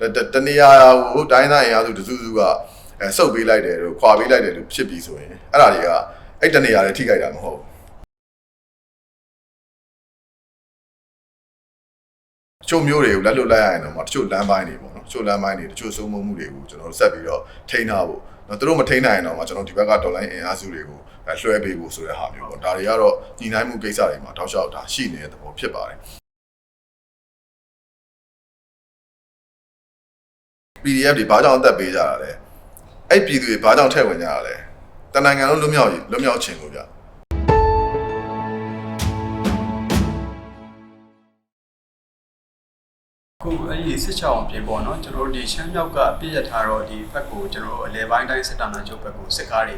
တတတနေရာကိုတိုင်းသားအင်အားစုတစုစုကအဲစုပ်ပေးလိုက်တယ်လို့ခွာပေးလိုက်တယ်လို့ဖြစ်ပြီးဆိုရင်အဲ့ဒါတွေကအဲ့တနေရာတွေထိခိုက်တာမဟုတ်ဘူးတချို့မျိုးတွေကိုလက်လွတ်လိုက်ရရင်တော့မှတချို့လမ်းပိုင်းတွေပေါ့နော်တချို့လမ်းပိုင်းတွေတချို့စိုးမိုးမှုတွေကိုကျွန်တော်တို့ဆက်ပြီးတော့ထိန်းထားဖို့နော်သူတို့မထိန်းနိုင်ရင်တော့မှကျွန်တော်ဒီဘက်ကဒေါ်လာအင်အားစုတွေကိုအဲလွှဲပေးဖို့ဆိုတဲ့ဟာမျိုးပေါ့ဒါတွေကတော့ညီနိုင်မှုကိစ္စတွေမှာတောက်လျှောက်ဒါရှိနေတဲ့သဘောဖြစ်ပါတယ် PDF တွေဘာကြောင့်အသက်ပေးကြတာလဲအဲ့ပြည်သူတွေဘာကြောင့်ထည့်ဝင်ကြတာလဲတနင်္ဂနွေလုံးလွတ်မြောက်လွတ်မြောက်ခြင်းကိုဗျခုအဲ့ဒီစစ်ချောင်းပြင်ပေါ့နော်ကျွန်တော်တို့ဒီရှမ်းမြောက်ကပြည့်ရထားတော့ဒီဘက်ကိုကျွန်တော်တို့အလဲပိုင်းတိုင်းစစ်တာနာချုပ်ဘက်ကိုစစ်ကားတွေ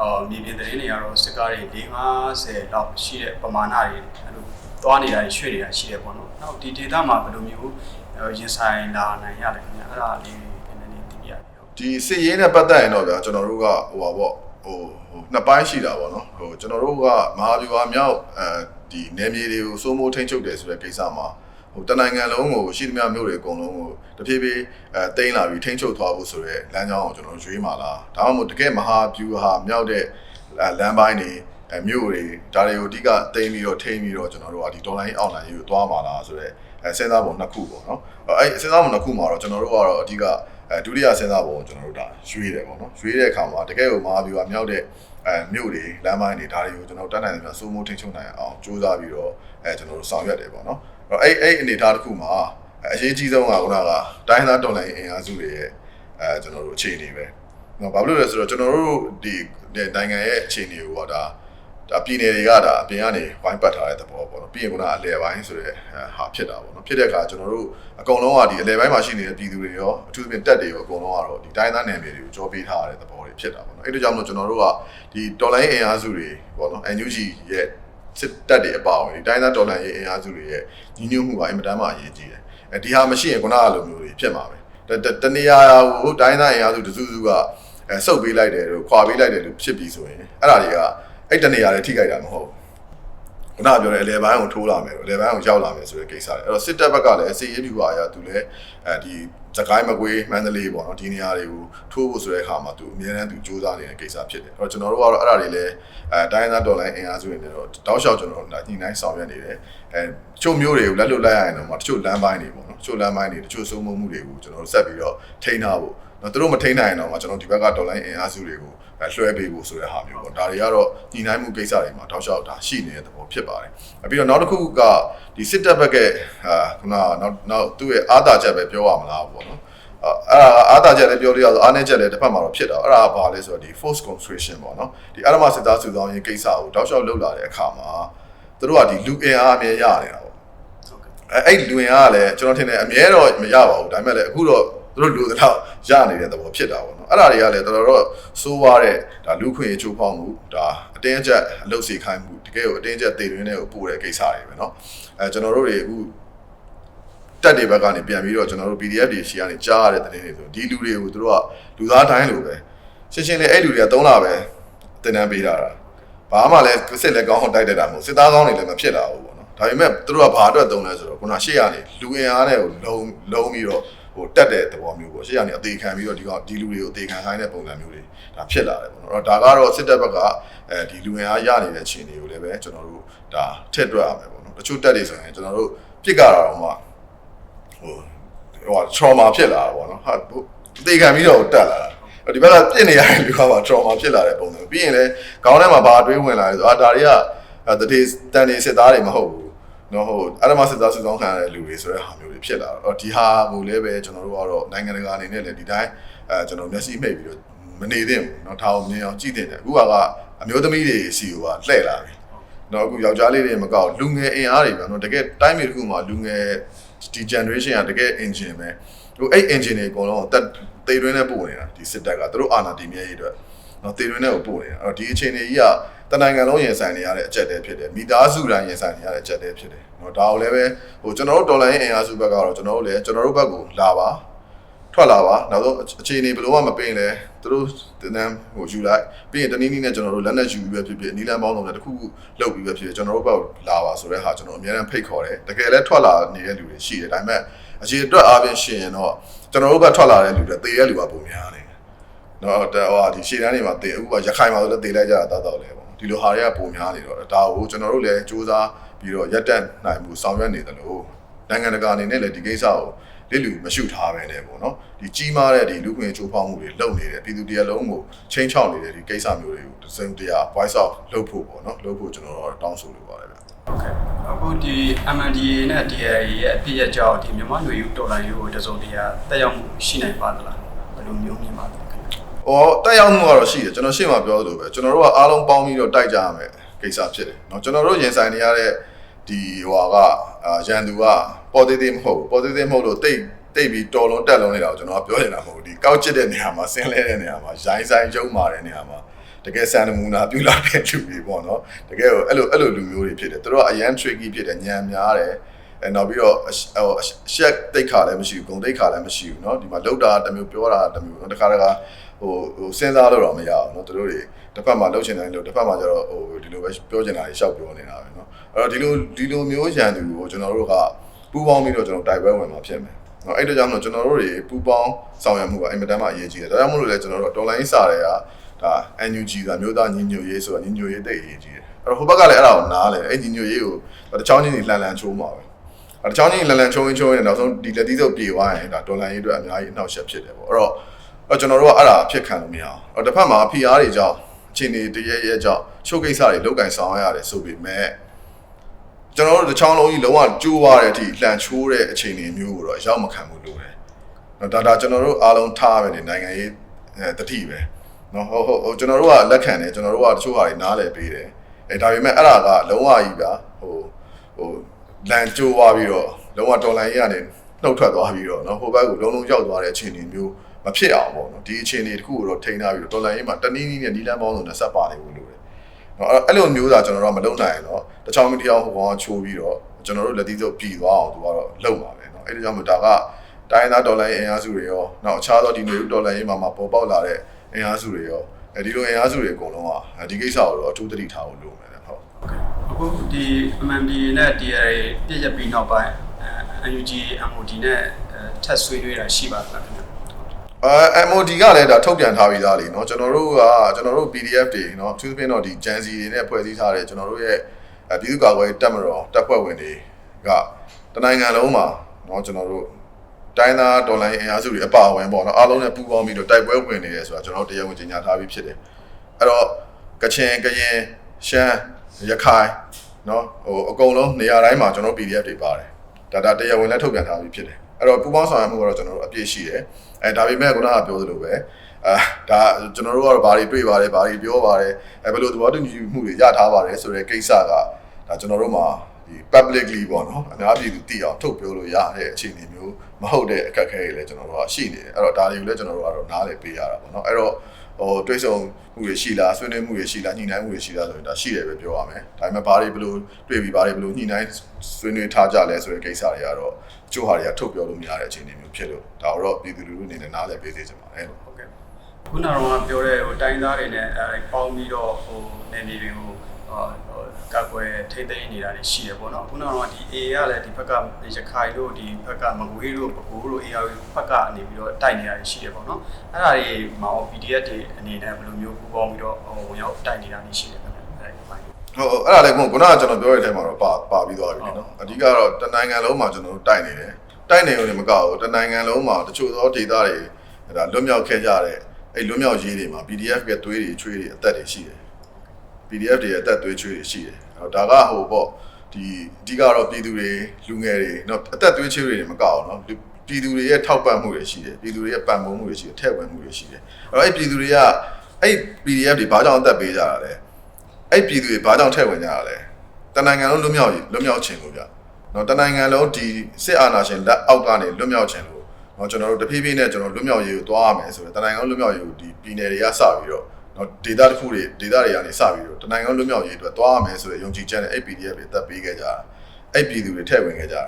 အော်မြေပြင်သတင်းတွေကတော့စစ်ကားတွေ450လောက်ရှိတဲ့ပမာဏတွေအဲ့လိုသွားနေတာရွှေ့နေတာရှိတယ်ပေါ့နော်နောက်ဒီဒေတာမှာဘယ်လိုမျိုး ရင်ဆိုင်လာနိုင်ရလဲခင်ဗျအဲ့ဒါလေးနည်းနည်းသိပြရတယ်ဟုတ်ဒီစစ်ရေးနဲ့ပတ်သက်ရင်တော့ဗျာကျွန်တော်တို့ကဟိုပါပေါ့ဟိုဟိုနှစ်ပိုင်းရှိတာပေါ့နော်ဟိုကျွန်တော်တို့ကမဟာဗျူဟာမြောက်အဲဒီနယ်မြေတွေကိုစိုးမိုးထိန်းချုပ်တယ်ဆိုတဲ့ကိစ္စမှာဟိုတနိုင်ငံလုံးကိုရှိသမျှမြို့တွေအကုန်လုံးကိုတဖြည်းဖြည်းအဲတိမ့်လာပြီးထိန်းချုပ်သွားဖို့ဆိုတဲ့လမ်းကြောင်းကိုကျွန်တော်ရွေးမှာလားဒါမှမဟုတ်တကယ်မဟာဗျူဟာမြောက်တဲ့လမ်းပိုင်းတွေအဲမြို့တွေဒါတွေကိုအဓိကတိမ့်ပြီးတော့ထိန်းပြီးတော့ကျွန်တော်တို့ကဒီ online online ရေးကိုသွားမှာလားဆိုတဲ့ အဲစဉ်းစားပုံနှစ်ခုပေါ့နော်အဲစဉ်းစားပုံနှစ်ခုမှာတော့ကျွန်တော်တို့ကတော့အဓိကအဲဒုတိယစဉ်းစားပုံကိုကျွန်တော်တို့ဒါရွေးတယ်ပေါ့နော်ရွေးတဲ့အခါမှာတကယ်ကိုမဟာဗျူဟာမြောက်တဲ့အဲမြို့တွေလမ်းပိုင်းတွေဒါတွေကိုကျွန်တော်တို့တတ်နိုင်တယ်များစိုးမိုးထိန်းချုပ်နိုင်အောင်ကြိုးစားပြီးတော့အဲကျွန်တော်တို့ဆောင်ရွက်တယ်ပေါ့နော်အဲ့အဲ့အနေအထားတစ်ခုမှာအရေးကြီးဆုံးကခုနကတိုင်းသားတော်လိုင်းအင်အားစုတွေရဲ့အဲကျွန်တော်တို့အခြေအနေပဲ။နော်ဘာလို့လဲဆိုတော့ကျွန်တော်တို့ဒီနိုင်ငံရဲ့အခြေအနေကိုတော့ဒါ ဒါပြည်နယ်တွေကဒါအပြင်ကနေဝိုင်းပတ်ထားတဲ့သဘောပေါ့နော်ပြီးရင်ခုနအလဲပိုင်းဆိုတဲ့ဟာဖြစ်တာပေါ့နော်ဖြစ်တဲ့အခါကျွန်တော်တို့အကုန်လုံးကဒီအလဲပိုင်းမှာရှိနေတဲ့ပြည်သူတွေရောအထူးသဖြင့်တက်တွေရောအကုန်လုံးကတော့ဒီတိုင်းသားနယ်မြေတွေကိုကြောပေးထားရတဲ့သဘောတွေဖြစ်တာပေါ့နော်အဲ့ဒါကြောင့်မလို့ကျွန်တော်တို့ကဒီတော်လိုင်းအင်အားစုတွေပေါ့နော် NUG ရဲ့စစ်တပ်တွေအပါအဝင်ဒီတိုင်းသားတော်လှန်ရေးအင်အားစုတွေရဲ့ညီညွတ်မှုကအင်မတန်မှအရေးကြီးတယ်။အဲဒီဟာမရှိရင်ခုနကလိုမျိုးတွေဖြစ်မှာပဲ။တတနေရာကိုတိုင်းသားအင်အားစုတစုစုကအဲစုပ်ပေးလိုက်တယ်လို့ခွာပေးလိုက်တယ်လို့ဖြစ်ပြီးဆိုရင်အဲ့ဒါတွေက အဲ့တနေရာတွေထိခိုက်တာမဟုတ်ဘူး။ခုနကပြောတဲ့အလဲပိုင်းကိုထိုးလာမယ်အလဲပိုင်းကိုရောက်လာမယ်ဆိုတဲ့ကိစ္စတွေ။အဲ့တော့စစ်တပ်ဘက်ကလည်းစီရေးပြူပါအရာသူလည်းအဲဒီစကိုင်းမကွေးမန္တလေးပေါ့နော်ဒီနေရာတွေကိုထိုးဖို့ဆိုတဲ့အခါမှာသူအများအားသူစူးစမ်းနေတဲ့ကိစ္စဖြစ်တယ်။အဲ့တော့ကျွန်တော်တို့ကတော့အဲ့ဒါတွေလည်းအဲတိုင်းသားဒေါ်လာအင်အားစုတွေနဲ့တော့တောက်လျှောက်ကျွန်တော်တို့ညှိနှိုင်းဆောင်ရွက်နေတယ်။အဲတချို့မျိုးတွေကိုလက်လွတ်လိုက်ရရင်တော့တချို့လမ်းပိုင်းတွေပေါ့နော်။ တချို့လမ်းပိုင်းတွေတချို့စိုးမိုးမှုတွေကိုကျွန်တော်တို့ဆက်ပြီးတော့ထိန်းထားဖို့နော်သူတို့မထိန်းနိုင်ရင်တော့ကျွန်တော်ဒီဘက်ကဒေါ်လာအင်အားစုတွေကိုလွှဲပေးဖို့ဆိုတဲ့ဟာမျိုးပေါ့ဒါတွေကတော့ညှိနှိုင်းမှုကိစ္စတွေမှာတောက်လျှောက်ဒါရှိနေတဲ့သဘောဖြစ်ပါတယ်ပြီးတော့နောက်တစ်ခုကဒီစစ်တပ်ဘက်ကဟာခုနနောက်နောက်သူ့ရဲ့အာသာချက်ပဲပြောရမလားပေါ့နော်အဲ့ဒါအာသာချက်လည်းပြောလို့ရဆိုအားနည်းချက်လည်းတစ်ဖက်မှာတော့ဖြစ်တာအဲ့ဒါကဘာလဲဆိုတော့ဒီ force concentration ပေါ့နော်ဒီအရမစစ်သားစုဆောင်ရေးကိစ္စကိုတောက်လျှောက်လုပ်လာတဲ့အခါမှာသူတို့ကဒီလူအင်အားအမြဲရနေတာပေါ့ဟုတ်ကဲ့ အဲ့လူဝင်ကလည်းကျွန်တော်ထင်တယ်အမြဲတော့မရပါဘူးဒါပေမဲ့လည်းအခုတော့သူတို့လူသလောက်ရနေတဲ့သဘောဖြစ်တာပေါ့နော်အဲ့ဒါတွေကလည်းတော်တော်တော့စိုးွားတဲ့ဒါလူခွင့်ချိုးဖောက်မှုဒါအတင်းအကျပ်အလုပ်စီခိုင်းမှုတကယ်ကိုအတင်းအကျပ်တည်တွင်းတွေကိုပို့တဲ့ကိစ္စတွေပဲနော်အဲကျွန်တော်တို့တွေအခုတက်တွေဘက်ကနေပြန်ပြီးတော့ကျွန်တော်တို့ PDF တွေရှေ့ကနေကြားရတဲ့သတင်းတွေဆိုဒီလူတွေကိုသူတို့ကလူသားတိုင်းလိုပဲရှင်းရှင်းလေးအဲ့လူတွေကသုံးလာပဲတင်တန်းပေးတာတာဘာမှလည်းစစ်လက်ကောင်းတိုက်တက်တာမဟုတ်စစ်သားကောင်းတွေလည်းမဖြစ်လာဘူး ဒါပေမဲ့သူတို့ကဘာအတွက်သုံးလဲဆိုတော့ခုနရှေ့ကနေလူအင်အားနဲ့ကိုလုံးလုံးပြီးတော့ဟိုတက်တဲ့သဘောမျိုးပေါ့ရှေ့ကနေအသေးခံပြီးတော့ဒီကဒီလူတွေကိုအသေးခံခိုင်းတဲ့ပုံစံမျိုးတွေဒါဖြစ်လာတယ်ပေါ့နော်အဲ့တော့ဒါကတော့စစ်တပ်ဘက်ကအဲဒီလူအင်အားရနေတဲ့အခြေအနေကိုလည်းပဲကျွန်တော်တို့ဒါထည့်တွက်ရမယ်ပေါ့နော်တချို့တက်တွေဆိုရင်ကျွန်တော်တို့ပြစ်ကြတာတော့မှဟိုဟို trauma ဖြစ်လာတာပေါ့နော်ဟာဟိုအသေးခံပြီးတော့တက်လာတာဒီဘက်ကပြစ်နေရတဲ့လူကပါ trauma ဖြစ်လာတဲ့ပုံစံပြီးရင်လည်းခေါင်းထဲမှာဘာအတွေးဝင်လာလဲဆိုတော့အာဒါတွေကတတိတန်နေစစ်သားတွေမဟုတ်ဘူး နော်ဟိုအရမစစ်သားစုဆောင်ခံရတဲ့လူတွေဆိုတဲ့ဟာမျိုးတွေဖြစ်လာတော့ဒီဟာကိုလည်းပဲကျွန်တော်တို့ကတော့နိုင်ငံတကာအနေနဲ့လည်းဒီတိုင်းအဲကျွန်တော်မျက်စိမှိတ်ပြီးတော့မနေသင့်ဘူးเนาะထားအောင်မြင်အောင်ကြည့်သင့်တယ်အခုကအမျိုးသမီးတွေစီကိုကလှည့်လာပြီနော်အခုယောက်ျားလေးတွေမကောက်လူငယ်အင်အားတွေပဲเนาะတကယ်တိုင်းပြည်တစ်ခုမှာလူငယ်ဒီ generation ကတကယ် engine ပဲဟိုအဲ့ engine တွေအကုန်လုံးတက်တေတွင်းနဲ့ပို့နေတာဒီစစ်တပ်ကသူတို့အာဏာတည်မြဲရေးအတွက်နော်တေတွင်းနဲ့ကိုပို့နေတာအဲ့တော့ဒီအခြေအနေကြီးက တနိုင်ငံလုံးရင်ဆိုင်နေရတဲ့အချက်တည်းဖြစ်တယ်မိသားစုတိုင်းရင်ဆိုင်နေရတဲ့အချက်တည်းဖြစ်တယ်နော်ဒါကိုလည်းပဲဟိုကျွန်တော်တို့ဒေါ်လာရင်းအင်အားစုဘက်ကတော့ကျွန်တော်တို့လည်းကျွန်တော်တို့ဘက်ကိုလာပါထွက်လာပါနောက်ဆုံးအခြေအနေဘယ်လိုမှမပင်လဲသူတို့တင်းတန်းဟိုယူလိုက်ပြီးရင်တနည်းနည်းနဲ့ကျွန်တော်တို့လက်နဲ့ယူပြီးပဲဖြစ်ဖြစ်နီလန်ပေါင်းစုံနဲ့တစ်ခုခုလုပ်ပြီးပဲဖြစ်ဖြစ်ကျွန်တော်တို့ဘက်လာပါဆိုတဲ့ဟာကျွန်တော်အများအားဖိတ်ခေါ်တယ်တကယ်လည်းထွက်လာနေတဲ့လူတွေရှိတယ်ဒါပေမဲ့အခြေအတွက်အားဖြင့်ရှင်ရင်တော့ကျွန်တော်တို့ဘက်ထွက်လာတဲ့လူတွေတေတဲ့လူကပုံများနေတယ်နော်ဟိုဒီရှေ့တန်းတွေမှာတေအခုကရခိုင်မှာဆိုလည်းတေလိုက်ကြတာတောက်တောက်လဲပေါ့ ဒီလိုဟာတွေကပုံများနေတော့ဒါကိုကျွန်တော်တို့လည်းစူးစမ်းပြီးတော့ရက်တက်နိုင်မှုဆောင်ရွက်နေတယ်လို့နိုင်ငံတကာအနေနဲ့လည်းဒီကိစ္စကိုလစ်လူမရှုထားပဲနဲ့ပေါ့နော်ဒီကြီးမားတဲ့ဒီလူခွင့်ချိုးဖောက်မှုတွေလုပ်နေတယ်ပြည်သူတရားလုံးကိုချင်းချောက်နေတဲ့ဒီကိစ္စမျိုးတွေကိုတစ်စုံတရာ voice out လုပ်ဖို့ပေါ့နော်လုပ်ဖို့ကျွန်တော်တို့တောင်းဆိုလိုပါတယ်ဗျဟုတ်ကဲ့အခုဒီ MNDA နဲ့ DAA ရဲ့အပြည့်အကြောင်းဒီမြန်မာလူယူတော်လိုင်းယူကိုတစုံတရာတက်ရောက်မှုရှိနိုင်ပါသလားဘယ်လိုမျိုးမြင်ပါသလဲ ခင်ဗျာ ။အော်တက်ရောက်မှုကတော့ရှိတယ်ကျွန်တော်ရှေ့မှာပြောသလိုပဲကျွန်တော်တို့ကအားလုံးပေါင်းပြီးတော့တိုက်ကြရမယ်ကိစ္စဖြစ်တယ်เนาะကျွန်တော်တို့ရင်ဆိုင်နေရတဲ့ဒီဟွာကအာရန်သူကပေါ်သေးသေးမဟုတ်ဘူးပေါ်သေးသေးမဟုတ်လို့တိတ်တိတ်ပြီးတော်လုံးတက်လုံးနေတာကိုကျွန်တော်ကပြောနေတာမဟုတ်ဘူးဒီကောက်ချစ်တဲ့နေရာမှာဆင်းလဲတဲ့နေရာမှာရိုင်းဆိုင်ကျုံမာတဲ့နေရာမှာတကယ်စံနမူနာပြုလာတဲ့လူတွေပေါ့နော်တကယ်ကိုအဲ့လိုအဲ့လိုလူမျိုးတွေဖြစ်တယ်သူတို့ကအရန် tricky ဖြစ်တယ်ညံများတယ်အဲနောက်ပြီးတော့ဟိုရှက်တိတ်ခါလည်းမရှိဘူးဂုံတိတ်ခါလည်းမရှိဘူးเนาะဒီမှာလောက်တာတစ်မျိုးပြောတာတစ်မျိုးเนาะတခါတခါ ဟိုဟိုစဉ်းစားလို့တော့မရအောင်เนาะသူတို့တွေတစ်ဖက်မှာလှုပ်ချင်တယ်လို့တစ်ဖက်မှာကျတော့ဟိုဒီလိုပဲပြောချင်တာတွေရှောက်ပြောနေတာပဲเนาะအဲ့တော့ဒီလိုဒီလိုမျိုးရန်သူကိုကျွန်တော်တို့ကပူးပေါင်းပြီးတော့ကျွန်တော်တိုက်ပွဲဝင်မှာဖြစ်မယ်เนาะအဲ့ဒါကြောင့်မလို့ကျွန်တော်တို့တွေပူးပေါင်းဆောင်ရွက်မှုကအင်မတန်မှအရေးကြီးတယ်ဒါကြောင့်မလို့လေကျွန်တော်တို့ဒေါ်လာရင်းစာတွေကဒါ NUG ကမျိုးသားညီညွတ်ရေးဆိုတာညီညွတ်ရေးတိတ်အရေးကြီးတယ်အဲ့တော့ဟိုဘက်ကလည်းအဲ့ဒါကိုနားလေအဲ့ညီညွတ်ရေးကိုတချောင်းချင်းကြီးလှန်လှန်ချိုးမှာပဲ အဲတချောင်းကြီးလန်လန်ချုံရင်ချုံရင်နောက်ဆုံးဒီလက်သီးစုပ်ပြေသွားရင်ဒါဒေါ်လာရေးအတွက်အများကြီးအနှောက်အယှက်ဖြစ်တယ်ပေါ့အဲ့တော့ အဲ့ကျွန်တော်တို့ကအဲ့ဒါအဖြစ်ခံလို့မရအောင်အဲ့တစ်ဖက်မှာ PR တွေကြောင့်အခြေအနေတရရဲကြောင့်ချုပ်ကိစ္စတွေလောက်ကင်ဆောင်ရတယ်ဆိုပေမဲ့ကျွန်တော်တို့တစ်ချောင်းလုံးကြီးလုံးဝကျိုးရတဲ့အထိလှန်ချိုးတဲ့အခြေအနေမျိုးကိုတော့ရောက်မခံဘူးလို့တယ်နော်ဒါဒါကျွန်တော်တို့အားလုံးထားပဲနေနိုင်ငံရေးတတိပဲနော်ဟုတ်ဟုတ်ကျွန်တော်တို့ကလက်ခံတယ်ကျွန်တော်တို့ကတချို့ဟာတွေနားလည်ပေးတယ်အဲဒါပေမဲ့အဲ့ဒါကလုံးဝကြီးပါဟိုဟိုလန်ကျိုးသွားပြီးတော့လုံးဝတော်လိုင်းရနေနှုတ်ထွက်သွားပြီးတော့နော်ဟိုဘက်ကိုလုံးလုံးရောက်သွားတဲ့အခြေအနေမျိုး မဖြစ်အောင်ပေါ့နော်ဒီအခြေအနေတစ်ခုကိုတော့ထိန်းထားပြီးတော့တော်လိုင်းရေးမှာတနည်းနည်းနဲ့နီလန်းပေါင်းစုံနဲ့ဆက်ပါနေဖို့လိုတယ်နော်အဲ့လိုမျိုးသာကျွန်တော်တို့ကမလုပ်နိုင်ရင်တော့တခြားမတရားဟိုကောင်ကချိုးပြီးတော့ကျွန်တော်တို့လက်သီးစုပ်ပြည်သွားအောင်သူကတော့လုပ်ပါမယ်နော်အဲ့ဒါကြောင့်မို့ဒါကတိုင်းသားဒေါ်လာအင်အားစုတွေရောနောက်အခြားသောဒီနွေဦးဒေါ်လာရင်းမှာမှာပေါ်ပေါက်လာတဲ့အင်အားစုတွေရောအဲဒီလိုအင်အားစုတွေအကုန်လုံးကဒီကိစ္စကိုတော့အထူးသတိထားဖို့လိုမယ်ဟုတ်အခုဒီ MMD နဲ့ DRA ပြည့်ရပြီးနောက်ပိုင်း UNG MOD နဲ့ထပ်ဆွေးနွေးတာရှိပါသလားခင်ဗျ အဲ MOD ကလည်းဒါထုတ်ပြန်ထားပြီးသားလीเนาะကျွန်တော်တို့ကကျွန်တော်တို့ PDF တွေเนาะသူသဖြင့်တော့ဒီ Jansi တွေနဲ့ဖွဲ့စည်းထားတဲ့ကျွန်တော်တို့ရဲ့အပြည်သူ့ကာကွယ်တပ်မတော်တပ်ဖွဲ့ဝင်တွေကတနိုင်ငံလုံးမှာเนาะကျွန်တော်တို့တိုင်းသားဒေါ်လာအင်အားစုတွေအပါအဝင်ပေါ့เนาะအားလုံးနဲ့ပူးပေါင်းပြီးတော့တိုက်ပွဲဝင်နေတယ်ဆိုတာကျွန်တော်တို့တရားဝင်ကြေညာထားပြီးဖြစ်တယ်အဲ့တော့ကချင်ကရင်ရှမ်းရခိုင်เนาะဟိုအကုန်လုံးနေရာတိုင်းမှာကျွန်တော် PDF တွေပါတယ်ဒါဒါတရားဝင်လည်းထုတ်ပြန်ထားပြီးဖြစ်တယ် အဲ့တော့ပူးပေါင်းဆောင်ရွက်မှုကတော့ကျွန်တော်တို့အပြည့်ရှိတယ်အဲဒါပေမဲ့ခုနကပြောသလိုပဲအာဒါကျွန်တော်တို့ကတော့ဘာတွေတွေ့ပါတယ်ဘာတွေပြောပါတယ်အဲဘယ်လိုသဘောတူညီမှုတွေရထားပါတယ်ဆိုတဲ့ကိစ္စကဒါကျွန်တော်တို့မှာဒီ publicly ပေါ့နော်အများပြည်သူသိအောင်ထုတ်ပြောလို့ရတဲ့အခြေအနေမျိုးမဟုတ်တဲ့အခက်အခဲတွေလည်းကျွန်တော်တို့ကရှိနေတယ်အဲ့တော့ဒါတွေကိုလည်းကျွန်တော်တို့ကတော့နားလည်ပေးရတာပေါ့နော်အဲ့တော့ ဟိုတွေးဆုံမှုတွေရှိလားဆွေးနွေးမှုတွေရှိလားညှိနှိုင်းမှုတွေရှိလားဆိုရင်ဒါရှိတယ်ပဲပြောရမယ်ဒါပေမဲ့ဘာတွေဘယ်လိုတွေ့ပြီးဘာတွေဘယ်လိုညှိနှိုင်းဆွေးနွေးထားကြလဲဆိုတဲ့ကိစ္စတွေကတော့အချို့ဟာတွေကထုတ်ပြောလို့မရတဲ့အခြေအနေမျိုးဖြစ်လို့ဒါတော့ပြည်သူလူထုအနေနဲ့နားလည်ပေးစေချင်ပါတယ်ဟုတ်ကဲ့ခုနကတော့ပြောတဲ့ဟိုတိုင်းသားတွေနဲ့အဲပေါင်းပြီးတော့ဟိုနေနေတွေကိုဟို ကောက်ွယ်ထိမ့်သိမ်းနေတာတွေရှိတယ်ပေါ့နော်ခုနကတော့ဒီ A ကလည်းဒီဘက်ကရခိုင်တို့ဒီဘက်ကမကွေးတို့ပကိုးတို့ AR ဘက်ကနေပြီးတော့တိုက်နေတာတွေရှိတယ်ပေါ့နော်အဲ့ဒါတွေမှာ PDF တွေအနေနဲ့ဘယ်လိုမျိုးပူပေါင်းပြီးတော့ဟိုဝင်ရောက်တိုက်နေတာတွေရှိတယ်ခင်ဗျအဲ့ဒီပိုင်းဟုတ်ဟုတ်အဲ့ဒါလည်းမဟုတ်ခုနကကျွန်တော်ပြောရတဲ့အထဲမှာတော့ပါပါပြီးသွားပြီလေနော်အဓိကတော့တနိုင်ငံလုံးမှာကျွန်တော်တို့တိုက်နေတယ်တိုက်နေုံနဲ့မကဘူးတနိုင်ငံလုံးမှာတချို့သောဒေသတွေဒါလွတ်မြောက်ခဲ့ကြတဲ့အဲ့လွတ်မြောက်ရေးတွေမှာ PDF ရဲ့သွေးတွေချွေးတွေအသက်တွေရှိတယ် PDF တွေရဲ့အသက်သွေးချွေးတွေရှိတယ်အဲ့တော့ဒါကဟိုပေါ့ဒီအဓိကတော့ပြည်သူတွေလူငယ်တွေနော်အသက်သွေးချွေးတွေမကအောင်နော်လူပြည်သူတွေရဲ့ထောက်ပံ့မှုတွေရှိတယ်ပြည်သူတွေရဲ့ပံ့ပိုးမှုတွေရှိတယ်ထည့်ဝင်မှုတွေရှိတယ်အဲ့တော့အဲ့ပြည်သူတွေကအဲ့ PDF တွေဘာကြောင့်အသက်ပေးကြတာလဲအဲ့ပြည်သူတွေဘာကြောင့်ထည့်ဝင်ကြရလဲတနိုင်ငံလုံးလွတ်မြောက်ရေးလွတ်မြောက်ခြင်းလို့ဗျနော်တနိုင်ငံလုံးဒီစစ်အာဏာရှင်လက်အောက်ကနေလွတ်မြောက်ခြင်းလို့နော်ကျွန်တော်တို့တဖြည်းဖြည်းနဲ့ကျွန်တော်လွတ်မြောက်ရေးကိုသွားရမယ်ဆိုတော့တနိုင်ငံလုံးလွတ်မြောက်ရေးကိုဒီပြည်နယ်တွေကစပြီးတော့ နော်ဒေတာတစ်ခုတွေဒေတာတွေကနေစပြီးတော့တနိုင်ငံလုံးလွတ်မြောက်ရေးအတွက်သွားရမယ်ဆိုတဲ့ယုံကြည်ချက်နဲ့အဲ့ PDF တွေတက်ပေးခဲ့ကြတာအဲ့ပြည်သူတွေထည့်ဝင်ခဲ့ကြတာ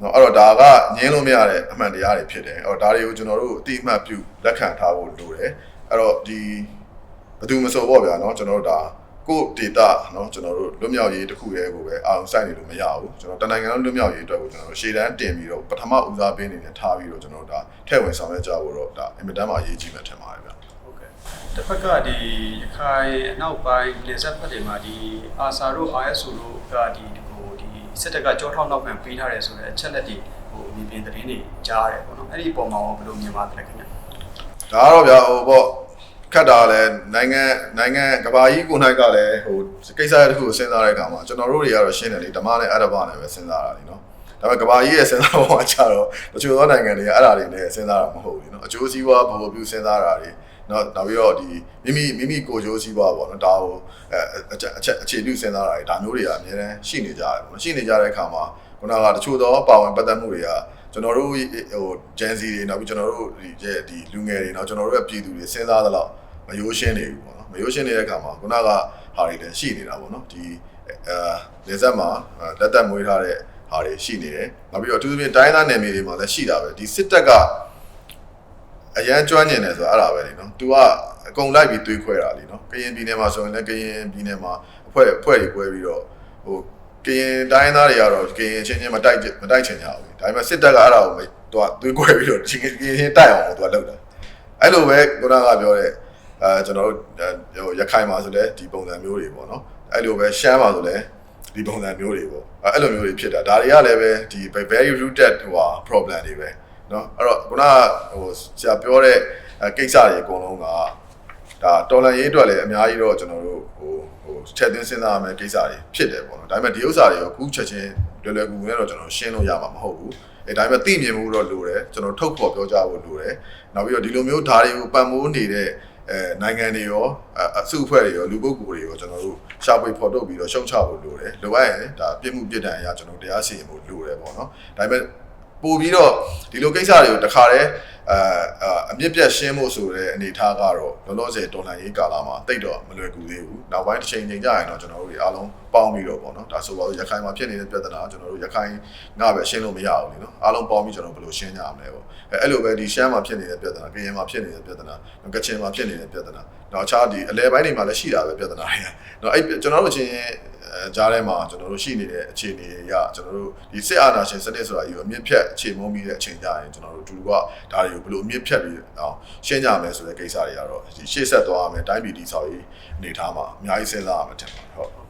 နော်အဲ့တော့ဒါကငင်းလို့မရတဲ့အမှန်တရားတွေဖြစ်တယ်အဲ့တော့ဒါတွေကိုကျွန်တော်တို့အတိအမှတ်ပြုလက်ခံထားဖို့လိုတယ်အဲ့တော့ဒီ ဘယ်သူမဆိုပေါ့ဗျာเนาะကျွန်တော်တို့ဒါ ကိုယ့်ဒေတာเนาะကျွန်တော်တို့လွတ်မြောက်ရေးတစ်ခုတည်းကိုပဲအာရုံစိုက်နေလို့မရဘူးကျွန်တော်တနိုင်ငံလုံးလွတ်မြောက်ရေးအတွက်ကိုကျွန်တော်တို့ရှေ့တန်းတင်ပြီးတော့ပထမဦးစားပေးအနေနဲ့ထားပြီးတော့ကျွန်တော်တို့ဒါထည့်ဝင်ဆောင်ရွက်ကြဖို့တော့ဒါအင်မတန်မှအရေးကြီးမှထင်ပါတယ်ဗျ ဟု တ်ကဲ့တစ်ဖက်ကဒီရခိုင်အနောက်ပိုင်းပြည်ဆက်ဖက်တွေမှာဒီအာဆာတို့ ISO တို့ကဒီဟိုဒီစစ်တပ်ကကြောထောက်နောက်ခံပေးထားတယ်ဆိုတဲ့အချက်လက်တွေဟိုမြေပြင်သတင်းတွေကြားရတယ်ပေါ့နော်အဲ့ဒီပုံမှာရောဘယ်လိုမြင်ပါသလဲခင်ဗျာဒါကတော့ဗျာဟိုပေါ့ခတ်တာလဲနိုင်ငံနိုင်ငံကဘာကြီးကိုနိုင်ကလည်းဟိုကိစ္စရတစ်ခုကိုစဉ်းစားတဲ့အခါမှာကျွန်တော်တို့တွေကတော့ရှင်းတယ်လေဓမ္မနဲ့အရဘနဲ့ပဲစဉ်းစားတာလीနော်ဒါပေမဲ့ကဘာကြီးရဲ့စဉ်းစားပုံကကြတော့တချို့သောနိုင်ငံတွေကအဲ့ဒါတွေနဲ့စဉ်းစားတာမဟုတ်ဘူးနော်အကျိုးစီးပွားဘဝပြုစဉ်းစားတာတွေ နော်နောက်ပြီးတော့ဒီမိမိမိမိကိုယ်ကျိုးစီးပွားပေါ့နော်ဒါကိုအဲအချက်အချက်အခြေပြုစဉ်းစားတာတွေဒါမျိုးတွေကအများတန်းရှိနေကြတယ်ပေါ့နော်ရှိနေကြတဲ့အခါမှာခုနကတချို့သောပါဝင်ပတ်သက်မှုတွေကကျွန်တော်တို့ဟိုဂျန်စီတွေနောက်ပြီးကျွန်တော်တို့ဒီရဲ့ဒီလူငယ်တွေနောက်ကျွန်တော်တို့ရဲ့ပြည်သူတွေစဉ်းစားသလောက်မရိုးရှင်းနေဘူးပေါ့နော်မရိုးရှင်းနေတဲ့အခါမှာခုနကဟာတွေလည်းရှိနေတာပေါ့နော်ဒီအဲလေဆက်မှာလက်သက်မွေးထားတဲ့ဟာတွေရှိနေတယ်နောက်ပြီးတော့အထူးသဖြင့်တိုင်းသားနယ်မြေတွေမှာလည်းရှိတာပဲဒီစစ်တပ်က အရန်ကျွမ်းကျင်တယ်ဆိုတာအဲ့ဒါပဲလေနော်။ तू ကအကုန်လိုက်ပြီးတွေးခွဲတာလीနော်။ကရင်ပြည်နယ်မှာဆိုရင်လည်းကရင်ပြည်နယ်မှာအဖွဲ့အဖွဲ့တွေ꿰ပြီးတော့ဟိုကရင်တိုင်းသားတွေကတော့ကရင်ချင်းချင်းမတိုက်မတိုက်ချင်ကြဘူး။ဒါပေမဲ့စစ်တပ်ကအဲ့ဒါကိုသူကတွေးခွဲပြီးတော့ကရင်ချင်းတိုက်အောင်သူကလုပ်တာ။အဲ့လိုပဲခုနကပြောတဲ့အဲကျွန်တော်တို့ဟိုရခိုင်မှာဆိုလည်းဒီပုံစံမျိုးတွေပေါ့နော်။အဲ့လိုပဲရှမ်းမှာဆိုလည်းဒီပုံစံမျိုးတွေပေါ့အဲ့လိုမျိုးတွေဖြစ်တာဒါတွေကလည်းပဲဒီ very rooted ဟိုဟာ problem တွေပဲ เนาะအဲ့တော့ခုနကဟိုဆရာပြောတဲ့ကိစ္စတွေအကုန်လုံးကဒါတော်လန်ရေးအတွက်လည်းအများကြီးတော့ကျွန်တော်တို့ဟိုဟိုချက်သွင်းစဉ်းစားရမယ့်ကိစ္စတွေဖြစ်တယ်ပေါ့နော်ဒါပေမဲ့ဒီဥစ္စာတွေရောခုချက်ချင်းလွယ်လွယ်ကူကူနဲ့တော့ကျွန်တော်ရှင်းလို့ရမှာမဟုတ်ဘူးအဲဒါပေမဲ့သိမြင်မှုတော့လိုတယ်ကျွန်တော်ထုတ်ဖော်ပြောကြဖို့လိုတယ်နောက်ပြီးတော့ဒီလိုမျိုးဓာတ်တွေကိုပံ့ပိုးနေတဲ့အဲနိုင်ငံတွေရောအစုအဖွဲ့တွေရောလူပုဂ္ဂိုလ်တွေရောကျွန်တော်တို့ရှာဖွေဖော်ထုတ်ပြီးတော့ရှုံချဖို့လိုတယ်လိုအပ်ရင်ဒါပြစ်မှုပြစ်ဒဏ်အရကျွန်တော်တရားစီရင်ဖို့လိုတယ်ပေါ့နော်ဒါပေမဲ့ ပို့ပြီးတော့ဒီလိုကိစ္စတွေကိုတခါတည်းအဲအမြင့်ပြတ်ရှင်းဖို့ဆိုတဲ့အနေအထားကတော့လောလောဆယ်တော်လှန်ရေးကာလမှာတိတ်တော့မလွယ်ကူသေးဘူးနောက်ပိုင်းတစ်ချိန်ချိန်ကြရင်တော့ကျွန်တော်တို့တွေအားလုံးပေါင်းပြီးတော့ပေါ့နော်ဒါဆိုပါတော့ရခိုင်မှာဖြစ်နေတဲ့ပြဿနာကျွန်တော်တို့ရခိုင်ငါပဲရှင်းလို့မရဘူးလीနော်အားလုံးပေါင်းပြီးကျွန်တော်ဘယ်လိုရှင်းကြရမလဲပေါ့အဲအဲ့လိုပဲဒီရှမ်းမှာဖြစ်နေတဲ့ပြဿနာကရင်မှာဖြစ်နေတဲ့ပြဿနာကချင်မှာဖြစ်နေတဲ့ပြဿနာနောက်အခြားဒီအလဲပိုင်းတွေမှာလည်းရှိတာပဲပြဿနာတွေနော်အဲ့ကျွန်တော်တို့ချင်းအဲ ကြားထဲမှာကျွန်တော်တို့ရှိနေတဲ့အခြေအနေရကျွန်တော်တို့ဒီစစ်အာဏာရှင်စနစ်ဆိုတာကြီးကိုအမြင့်ဖြတ်အခြေမုံပြီးတဲ့အချိန်ကြရင်ကျွန်တော်တို့တူကဒါတွေကိုဘယ်လိုအမြင့်ဖြတ်ပြီးအောင်ရှင်းကြမယ်ဆိုတဲ့ကိစ္စတွေကတော့ဒီရှေ့ဆက်သွားရမယ်တိုင်းပြည်တည်ဆောက်ရေးအနေထားမှာအများကြီးစဉ်းစားရမှာထင်ပါတယ်ဟုတ်